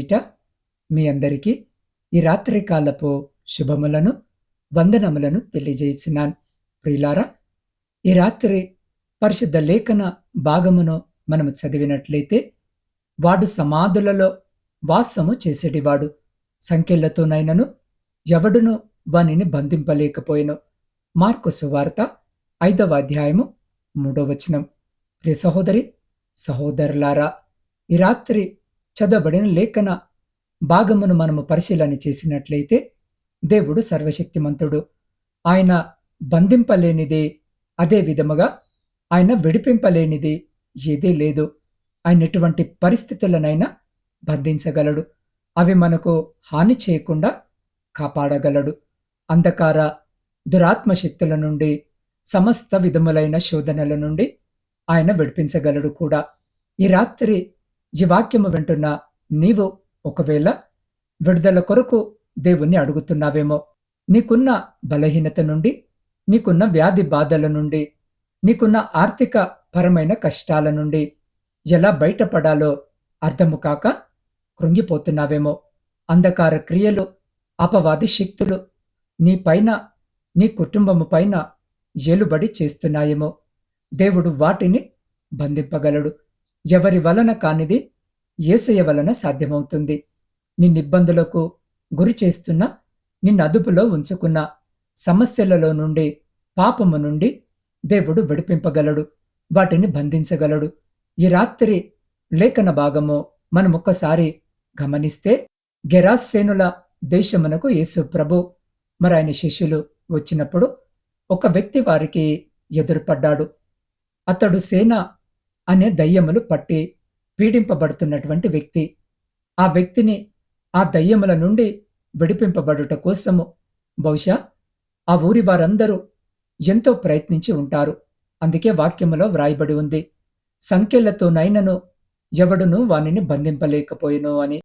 పేరిట మీ అందరికీ ఈ రాత్రి కాలపు శుభములను వందనములను తెలియజేసినాను ప్రియులారా ఈ రాత్రి పరిశుద్ధ లేఖన భాగమును మనము చదివినట్లయితే వాడు సమాధులలో వాసము చేసేటివాడు. సంఖ్యలతోనైనను ఎవడును వానిని బంధింపలేకపోయెను. మార్కు సువార్త ఐదవ అధ్యాయము మూడవ వచనం. ప్రియ సహోదరి సహోదరులారా ఈ రాత్రి చదవబడిన లేఖన భాగమును మనము పరిశీలన చేసినట్లయితే దేవుడు సర్వశక్తిమంతుడు. ఆయన బంధింపలేనిది అదే విధముగా ఆయన విడిపింపలేనిది ఏదీ లేదు. ఆయన ఎటువంటి పరిస్థితులనైనా బంధించగలడు. అవి మనకు హాని చేయకుండా కాపాడగలడు. అంధకార దురాత్మ శక్తుల నుండి సమస్త విధములైన శోధనల నుండి ఆయన విడిపించగలడు కూడా. ఈ రాత్రి ఈ వాక్యము వింటున్న నీవు ఒకవేళ విడుదల కొరకు దేవుణ్ణి అడుగుతున్నావేమో నీకున్న బలహీనత నుండి నీకున్న వ్యాధి బాధల నుండి నీకున్న ఆర్థిక పరమైన కష్టాల నుండి ఎలా బయటపడాలో అర్థము కాక కృంగిపోతున్నావేమో. అంధకార క్రియలు అపవాది శక్తులు నీ పైన నీ కుటుంబము పైన ఏలుబడి చేస్తున్నాయేమో. దేవుడు వాటిని బంధింపగలడు. ఎవరి వలన కానిది ఏసయ వలన సాధ్యమవుతుంది. నిన్నిబ్బందులకు గురి చేస్తున్న నిన్ను అదుపులో ఉంచుకున్న సమస్యలలో నుండి పాపము నుండి దేవుడు విడిపింపగలడు వాటిని బంధించగలడు. ఈ రాత్రి లేఖన భాగము మనమొక్కసారి గమనిస్తే గెరాసేనుల దేశమునకు యేసు ప్రభు మరి ఆయన శిష్యులు వచ్చినప్పుడు ఒక వ్యక్తి వారికి ఎదురుపడ్డాడు. అతడు సేన అనే దయ్యములు పట్టి పీడింపబడుతున్నటువంటి వ్యక్తి. ఆ వ్యక్తిని ఆ దయ్యముల నుండి విడిపింపబడుట కోసము బహుశా ఆ ఊరి వారందరూ ఎంతో ప్రయత్నించి ఉంటారు. అందుకే వాక్యములో వ్రాయబడి ఉంది సంఖ్యలతోనైనను ఎవడును వానిని బంధింపలేకపోయినో అని.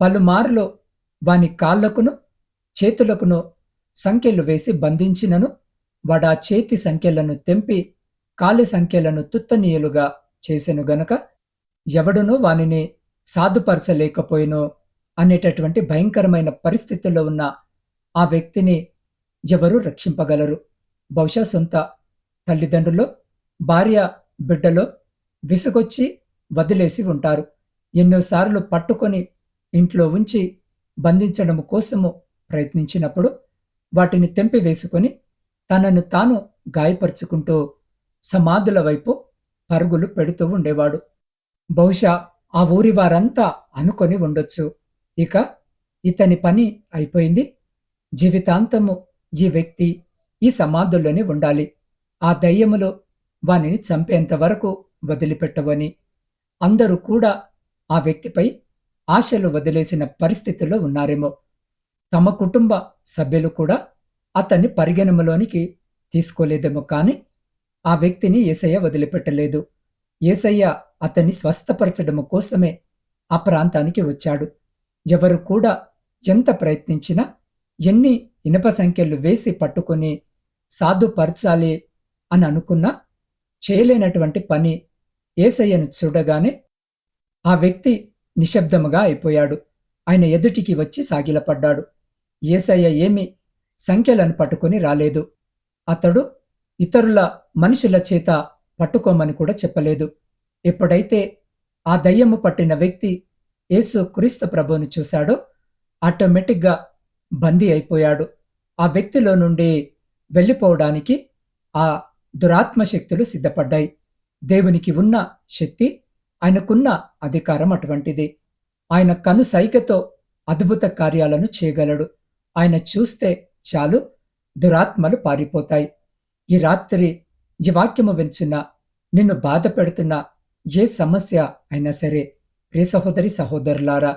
పలుమార్లు వాని కాళ్ళకును చేతులకును సంఖ్యలు వేసి బంధించినను వాడా చేతి సంఖ్యలను తెంపి కాలి సంఖ్యలను తుత్తనీయులుగా చేసెను గనక ఎవడునూ వానిని సాధుపరచలేకపోయినో అనేటటువంటి భయంకరమైన పరిస్థితుల్లో ఉన్న ఆ వ్యక్తిని ఎవరు రక్షింపగలరు. బహుశా సొంత తల్లిదండ్రులు భార్య బిడ్డలో విసుగొచ్చి వదిలేసి ఉంటారు. ఎన్నోసార్లు పట్టుకొని ఇంట్లో ఉంచి బంధించడం కోసము ప్రయత్నించినప్పుడు వాటిని తెంపివేసుకొని తనను తాను గాయపరుచుకుంటూ సమాధుల వైపు పరుగులు పెడుతూ ఉండేవాడు. బహుశా ఆ ఊరి వారంతా అనుకొని ఉండొచ్చు. ఇక ఇతని పని అయిపోయింది. జీవితాంతము ఈ వ్యక్తి ఈ సమాధుల్లోనే ఉండాలి. ఆ దయ్యములో వానిని చంపేంత వరకు వదిలిపెట్టవని. అందరూ కూడా ఆ వ్యక్తిపై ఆశలు వదిలేసిన పరిస్థితుల్లో ఉన్నారేమో. తమ కుటుంబ సభ్యులు కూడా అతన్ని పరిగణములోనికి తీసుకోలేదేమో కానీ ఆ వ్యక్తిని ఏసయ్య వదిలిపెట్టలేదు. ఏసయ్య అతన్ని స్వస్థపరచడము కోసమే ఆ ప్రాంతానికి వచ్చాడు. ఎవరు కూడా ఎంత ప్రయత్నించినా ఎన్ని ఇనప సంఖ్యలు వేసి పట్టుకుని సాధుపరచాలి అని అనుకున్నా చేయలేనటువంటి పని ఏసయ్యను చూడగానే ఆ వ్యక్తి నిశ్శబ్దముగా అయిపోయాడు. ఆయన ఎదుటికి వచ్చి సాగిలపడ్డాడు. ఏసయ్య ఏమి సంఖ్యలను పట్టుకొని రాలేదు. అతడు ఇతరుల మనుషుల చేత పట్టుకోమని కూడా చెప్పలేదు. ఎప్పుడైతే ఆ దయ్యము పట్టిన వ్యక్తి యేసు క్రీస్తు ప్రభువుని చూశాడో ఆటోమేటిక్గా బందీ అయిపోయాడు. ఆ వ్యక్తిలో నుండి వెళ్ళిపోవడానికి ఆ దురాత్మ శక్తులు సిద్ధపడ్డాయి. దేవునికి ఉన్న శక్తి ఆయనకున్న అధికారం అటువంటిది. ఆయన కను సైకతో అద్భుత కార్యాలను చేయగలడు. ఆయన చూస్తే చాలు దురాత్మలు పారిపోతాయి. ఈ రాత్రి ఈ వాక్యము వించున్న నిన్ను బాధ పెడుతున్న ఏ సమస్య అయినా సరే ప్రియ సహోదరి సహోదరులారా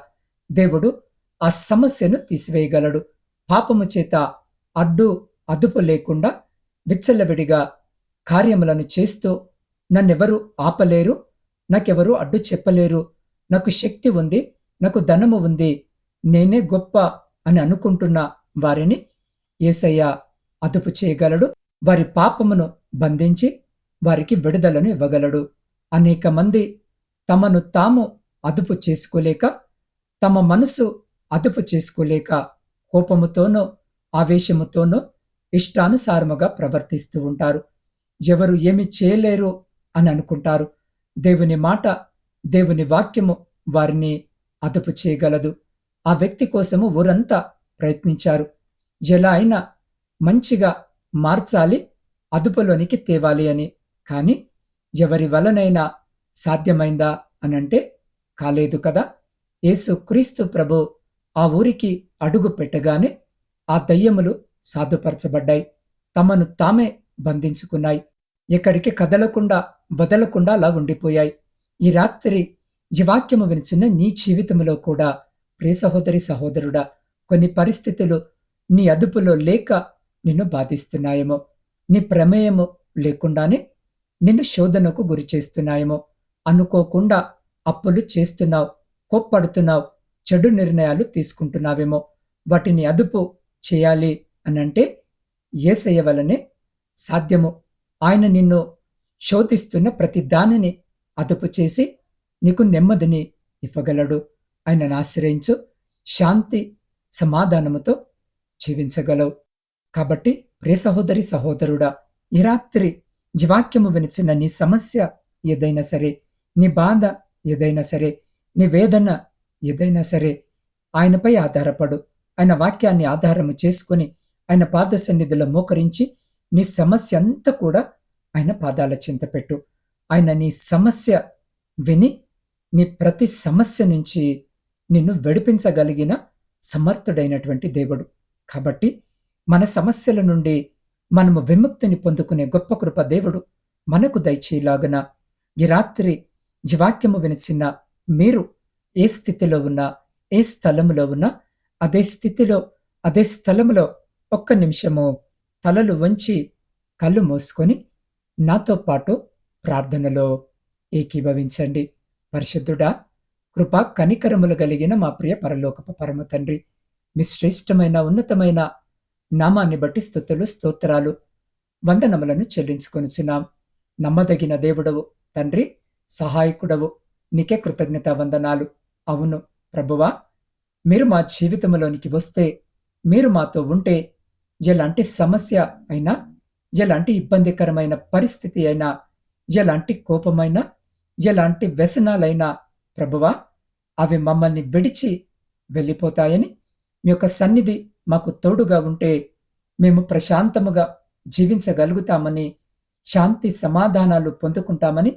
దేవుడు ఆ సమస్యను తీసివేయగలడు. పాపము చేత అడ్డు అదుపు లేకుండా విచ్చలవిడిగా కార్యములను చేస్తూ నన్నెవరు ఆపలేరు నాకెవరు అడ్డు చెప్పలేరు. నాకు శక్తి ఉంది నాకు ధనము ఉంది నేనే గొప్ప అని అనుకుంటున్న వారిని ఏసయ్య అదుపు చేయగలడు. వారి పాపమును బంధించి వారికి విడుదలను ఇవ్వగలడు. అనేక మంది తమను తాము అదుపు చేసుకోలేక తమ మనసు అదుపు చేసుకోలేక కోపముతోనో ఆవేశముతోనో ఇష్టానుసారముగా ప్రవర్తిస్తూ ఉంటారు. ఎవరు ఏమి చేయలేరు అని అనుకుంటారు. దేవుని మాట దేవుని వాక్యము వారిని అదుపు చేయగలదు. ఆ వ్యక్తి కోసము ఊరంతా ప్రయత్నించారు. ఎలా అయినా మంచిగా మార్చాలి అదుపులోనికి తేవాలి అని. కానీ ఎవరి వలనైనా సాధ్యమైందా అనంటే కాలేదు కదా. యేసు క్రీస్తు ప్రభు ఆ ఊరికి అడుగు పెట్టగానే ఆ దయ్యములు సాధుపరచబడ్డాయి. తమను తామే బంధించుకున్నాయి. ఎక్కడికి కదలకుండా వదలకుండా అలా ఉండిపోయాయి. ఈ రాత్రి ఈ వాక్యము వినిచిన నీ జీవితంలో కూడా ప్రియ సహోదరి సహోదరుడా కొన్ని పరిస్థితులు నీ అదుపులో లేక నిన్ను బాధిస్తున్నాయేమో. నీ ప్రమేయము లేకుండానే నిన్ను శోధనకు గురి చేస్తున్నాయేమో. అనుకోకుండా అప్పులు చేస్తున్నావు కోప్పడుతున్నావు చెడు నిర్ణయాలు తీసుకుంటున్నావేమో. వాటిని అదుపు చేయాలి అనంటే ఏసయ్య వలనే సాధ్యము. ఆయన నిన్ను శోధిస్తున్న ప్రతి దానిని అదుపు చేసి నీకు నెమ్మదిని ఇవ్వగలడు. ఆయనను ఆశ్రయించు శాంతి సమాధానముతో జీవించగలవు. కాబట్టి ప్రే సహోదరి సహోదరుడా ఈ రాత్రి జీవాక్యము వినిచిన నీ సమస్య ఏదైనా సరే నీ బాధ ఏదైనా సరే నీ వేదన ఏదైనా సరే ఆయనపై ఆధారపడు. ఆయన వాక్యాన్ని ఆధారము చేసుకుని ఆయన పాద సన్నిధిలో మోకరించి నీ సమస్య అంతా కూడా ఆయన పాదాల చింత పెట్టు. ఆయన నీ సమస్య విని నీ ప్రతి సమస్య నుంచి నిన్ను విడిపించగలిగిన సమర్థుడైనటువంటి దేవుడు. కాబట్టి మన సమస్యల నుండి మనము విముక్తిని పొందుకునే గొప్ప కృప దేవుడు మనకు దయచేలాగున ఈ రాత్రి జీవాక్యము వినిచిన మీరు ఏ స్థితిలో ఉన్నా ఏ స్థలములో ఉన్నా అదే స్థితిలో అదే స్థలములో ఒక్క నిమిషము తలలు వంచి కళ్ళు మూసుకొని నాతో పాటు ప్రార్థనలో ఏకీభవించండి. పరిశుద్ధుడా కృపా కనికరములు కలిగిన మా ప్రియ పరలోకపు పరమ తండ్రి మీ శ్రేష్టమైన ఉన్నతమైన నామాన్ని బట్టి స్థుతులు స్తోత్రాలు. వందనములను చెల్లించుకొనిచున్నాం. నమ్మదగిన దేవుడవు తండ్రి సహాయకుడవు. నీకే కృతజ్ఞత వందనాలు. అవును ప్రభువా మీరు మా జీవితంలోనికి వస్తే మీరు మాతో ఉంటే ఎలాంటి సమస్య అయినా ఎలాంటి ఇబ్బందికరమైన పరిస్థితి అయినా ఎలాంటి కోపమైనా ఎలాంటి వ్యసనాలైనా ప్రభువా అవి మమ్మల్ని విడిచి వెళ్ళిపోతాయని మీ యొక్క సన్నిధి మాకు తోడుగా ఉంటే మేము ప్రశాంతముగా జీవించగలుగుతామని శాంతి సమాధానాలు పొందుకుంటామని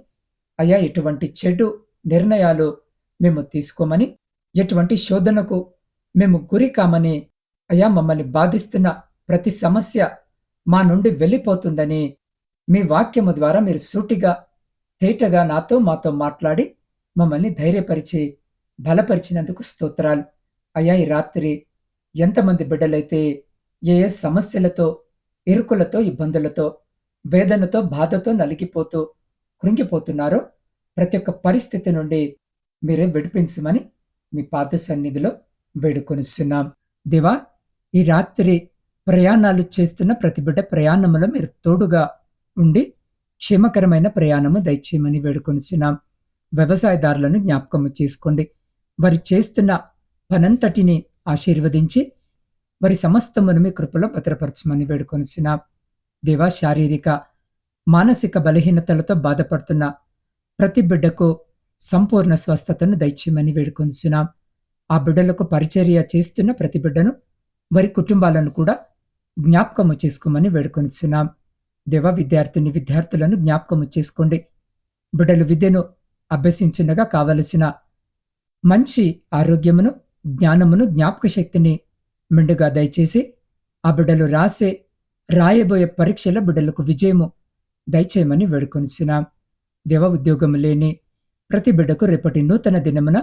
అయ్యా ఎటువంటి చెడు నిర్ణయాలు మేము తీసుకోమని ఎటువంటి శోధనకు మేము గురి కామని అయ్యా మమ్మల్ని బాధిస్తున్న ప్రతి సమస్య మా నుండి వెళ్ళిపోతుందని మీ వాక్యము ద్వారా మీరు సూటిగా తేటగా నాతో మాతో మాట్లాడి మమ్మల్ని ధైర్యపరిచి బలపరిచినందుకు స్తోత్రాలు. అయ్యా ఈ రాత్రి ఎంతమంది బిడ్డలైతే ఏ ఏ సమస్యలతో ఇరుకులతో ఇబ్బందులతో వేదనతో బాధతో నలిగిపోతూ కృంగిపోతున్నారో ప్రతి ఒక్క పరిస్థితి నుండి మీరే విడిపించమని మీ పాత సన్నిధిలో వేడుకొనిస్తున్నాం దేవా ఈ రాత్రి ప్రయాణాలు చేస్తున్న ప్రతి బిడ్డ ప్రయాణంలో మీరు తోడుగా ఉండి క్షేమకరమైన ప్రయాణము దయచేయమని వేడుకొనిచున్నాం. వ్యవసాయదారులను జ్ఞాపకము చేసుకోండి. వారు చేస్తున్న పనంతటిని ఆశీర్వదించి వారి సమస్తమును మీ కృపలో భద్రపరచమని వేడుకొనిచున్నాం దేవా శారీరక మానసిక బలహీనతలతో బాధపడుతున్న ప్రతి బిడ్డకు సంపూర్ణ స్వస్థతను దయచేయమని వేడుకొనిచున్నాం ఆ బిడ్డలకు పరిచర్య చేస్తున్న ప్రతి బిడ్డను వారి కుటుంబాలను కూడా జ్ఞాపకము చేసుకోమని వేడుకొనిచున్నాం దేవ విద్యార్థిని విద్యార్థులను జ్ఞాపకము చేసుకోండి. బిడ్డలు విద్యను అభ్యసించుండగా కావలసిన మంచి ఆరోగ్యమును జ్ఞానమును జ్ఞాపక శక్తిని మెండుగా దయచేసి ఆ బిడ్డలు రాసే రాయబోయే పరీక్షల బిడ్డలకు విజయము దయచేయమని వేడుకొనిసినాం దేవ ఉద్యోగము లేని ప్రతి బిడ్డకు రేపటి నూతన దినమున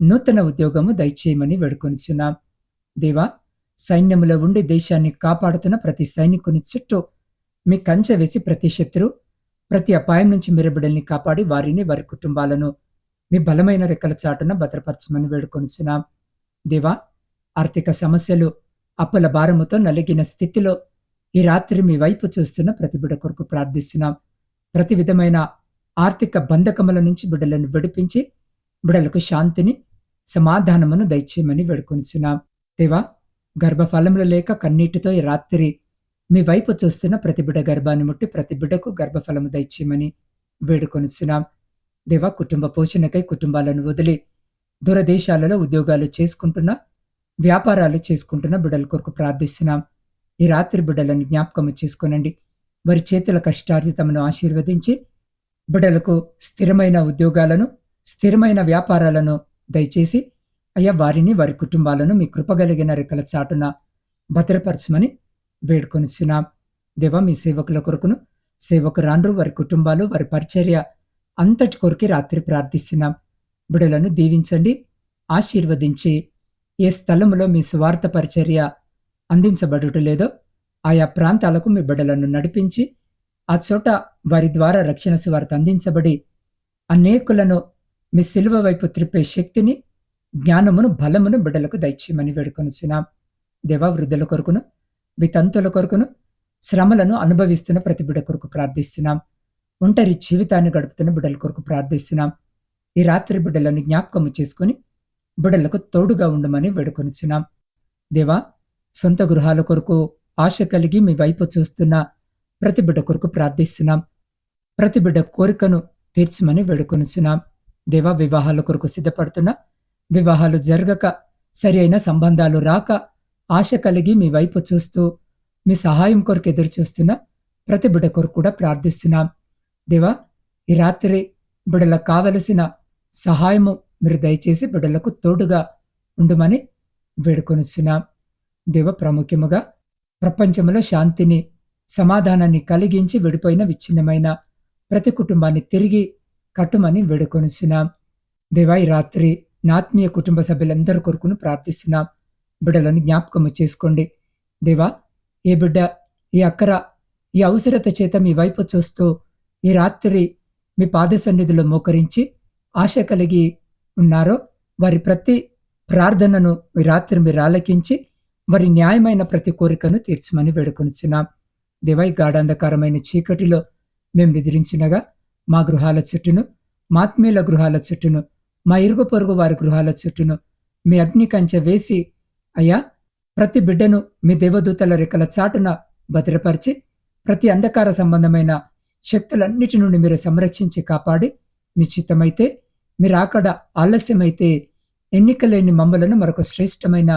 నూతన ఉద్యోగము దయచేయమని వేడుకొనిచున్నాం. దేవా సైన్యములో ఉండి దేశాన్ని కాపాడుతున్న ప్రతి సైనికుని చుట్టూ మీ కంచె వేసి ప్రతి శత్రు ప్రతి అపాయం నుంచి మీరు బిడ్డల్ని కాపాడి వారిని వారి కుటుంబాలను మీ బలమైన రెక్కల చాటున భద్రపరచమని వేడుకొనిచున్నాం. దేవా ఆర్థిక సమస్యలు అప్పుల భారముతో నలిగిన స్థితిలో ఈ రాత్రి మీ వైపు చూస్తున్న ప్రతిబిడ కొరకు ప్రార్థిస్తున్నాం. ప్రతి విధమైన ఆర్థిక బంధకముల నుంచి బిడ్డలను విడిపించి బిడలకు శాంతిని సమాధానమును దయచేయమని వేడుకొనిచున్నాం దేవా గర్భఫలములు లేక కన్నీటితో ఈ రాత్రి మీ వైపు చూస్తున్న ప్రతి బిడ్డ గర్భాన్ని ముట్టి ప్రతి బిడ్డకు గర్భఫలము దయచేయమని వేడుకొనిచున్నాం దేవా కుటుంబ పోషణకై కుటుంబాలను వదిలి దూరదేశాలలో ఉద్యోగాలు చేసుకుంటున్న వ్యాపారాలు చేసుకుంటున్న బిడ్డల కొరకు ప్రార్థిస్తున్నాం. ఈ రాత్రి బిడ్డలను జ్ఞాపకం చేసుకోనండి. వారి చేతుల కష్టార్జితమును ఆశీర్వదించి బిడ్డలకు స్థిరమైన ఉద్యోగాలను స్థిరమైన వ్యాపారాలను దయచేసి అయ్యా వారిని వారి కుటుంబాలను మీ కృపగలిగిన రెక్కల చాటున భద్రపరచమని వేడుకొనిచున్నాం. దేవా మీ సేవకుల కొరకును సేవకురాండ్రు వారి కుటుంబాలు వారి పరిచర్య అంతటి కొరికి రాత్రి ప్రార్థిస్తున్నాం. బిడలను దీవించండి ఆశీర్వదించి ఏ స్థలములో మీ స్వార్థ పరిచర్య అందించబడుట లేదో ఆయా ప్రాంతాలకు మీ బిడ్డలను నడిపించి ఆ చోట వారి ద్వారా రక్షణ స్వార్థ అందించబడి అనేకులను మీ సిలువ వైపు త్రిప్పే శక్తిని జ్ఞానమును బలమును బిడ్డలకు దయచేయమని వేడుకొనిచున్నాం. దేవా వృద్ధుల కొరకును వితంతుల కొరకును శ్రమలను అనుభవిస్తున్న ప్రతి బిడ్డ కొరకు ప్రార్థిస్తున్నాం. ఒంటరి జీవితాన్ని గడుపుతున్న బిడ్డల కొరకు ప్రార్థిస్తున్నాం. ఈ రాత్రి బిడ్డలను జ్ఞాపకము చేసుకుని బిడ్డలకు తోడుగా ఉండమని వేడుకొనిచున్నాం. దేవా సొంత గృహాల కొరకు ఆశ కలిగి మీ వైపు చూస్తున్న ప్రతి బిడ్డ కొరకు ప్రార్థిస్తున్నాం. ప్రతి బిడ్డ కోరికను తీర్చమని వేడుకొనిచున్నాం. దేవా వివాహాల కొరకు సిద్ధపడుతున్న వివాహాలు జరగక సరి అయిన సంబంధాలు రాక ఆశ కలిగి మీ వైపు చూస్తూ మీ సహాయం కొరకు ఎదురు చూస్తున్న ప్రతి బిడ్డ కొరకు కూడా ప్రార్థిస్తున్నాం. దేవా ఈ రాత్రి బిడలకు కావలసిన సహాయము మీరు దయచేసి బిడ్డలకు తోడుగా ఉండమని వేడుకొనిచున్నాం. దేవ ప్రాముఖ్యముగా ప్రపంచంలో శాంతిని సమాధానాన్ని కలిగించి విడిపోయిన విచ్ఛిన్నమైన ప్రతి కుటుంబాన్ని తిరిగి కట్టుమని వేడుకొనిచున్నాం. దేవా ఈ రాత్రి నా ఆత్మీయ కుటుంబ సభ్యులందరి కొరకును ప్రార్థిస్తున్నాం. బిడ్డలను జ్ఞాపకము చేసుకోండి. దేవా ఏ బిడ్డ ఈ అక్కర ఈ అవసరత చేత మీ వైపు చూస్తూ ఈ రాత్రి మీ పాద సన్నిధిలో మోకరించి ఆశ కలిగి ఉన్నారో వారి ప్రతి ప్రార్థనను మీ రాత్రి మీరు ఆలకించి వారి న్యాయమైన ప్రతి కోరికను తీర్చమని వేడుకొనిచున్నాం. దేవా గాఢాంధకారమైన చీకటిలో మేము నిద్రించినగా మా గృహాల చుట్టూను మాత్మీయుల గృహాల చుట్టూను మా ఇరుగు పొరుగు వారి గృహాల చుట్టూను మీ అగ్ని కంచె వేసి అయ్యా ప్రతి బిడ్డను మీ దేవదూతల రెక్కల చాటున భద్రపరిచి ప్రతి అంధకార సంబంధమైన శక్తులన్నిటి నుండి మీరు సంరక్షించి కాపాడి మీ చిత్తమైతే మీరు అక్కడ ఆలస్యమైతే ఎన్నికలేని మమ్మలను మరొక శ్రేష్టమైన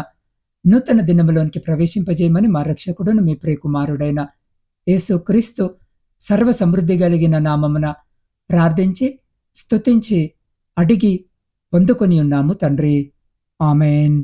నూతన దినములోనికి ప్రవేశింపజేయమని మా రక్షకుడును మీ ప్రియకుమారుడైన యేసు క్రీస్తు సర్వ సమృద్ధి కలిగిన నామమున ప్రార్థించి స్తుతించి అడిగి పొందుకొని ఉన్నాము తండ్రి. ఆమెన్.